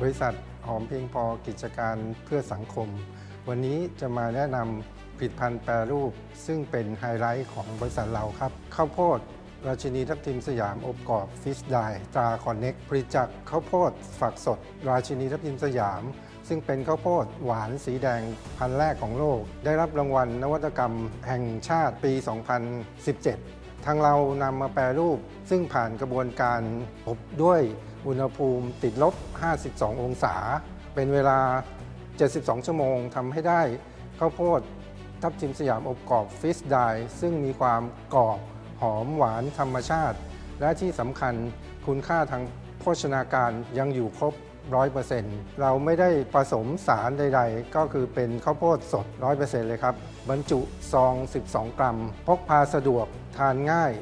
บริษัทหอมเพียงพอกิจการเพื่อสังคม วันนี้จะมาแนะนำผลิตภัณฑ์แปรรูป ซึ่งเป็นไฮไลท์ของบริษัทเราครับ ข้าวโพด ราชินีทับทิมสยามอบกรอบฟิชไดตราคอนเน็กผลิตจากข้าวโพดฝักสด ราชินีทับทิมสยาม ซึ่งเป็นข้าวโพดหวานสีแดงพันธุ์แรกของโลก ได้รับรางวัลนวัตกรรมแห่งชาติปี 2017 ทางเรานำมาแปรรูป ซึ่งผ่านกระบวนการอบด้วยอุณหภูมิติดลบ 52 องศา เป็นเวลา 72 ชั่วโมงทำให้ได้ข้าวโพดทับทิมสยามอบกรอบฟิชไดซึ่งมีความกรอบหอมหวานธรรมชาติ และที่สำคัญคุณค่าทางโภชนาการยังอยู่ครบ 100%เราไม่ได้ผสมสารใดๆ ก็คือเป็นข้าวโพดสด 100%เลยครับ บรรจุซอง 12 กรัม พกพาสะดวก ทานง่าย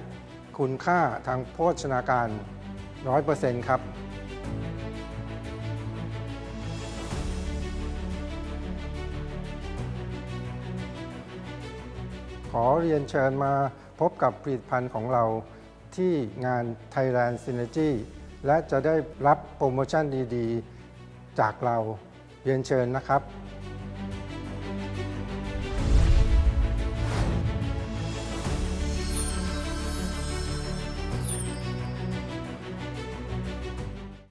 คุณค่าทางโภชนาการ 100%ครับขอเรียนเชิญมาพบกับผลิตภัณฑ์ของเราที่งาน Thailand Synergy และจะได้รับโปรโมชั่นดีๆ จากเราเรียนเชิญนะครับ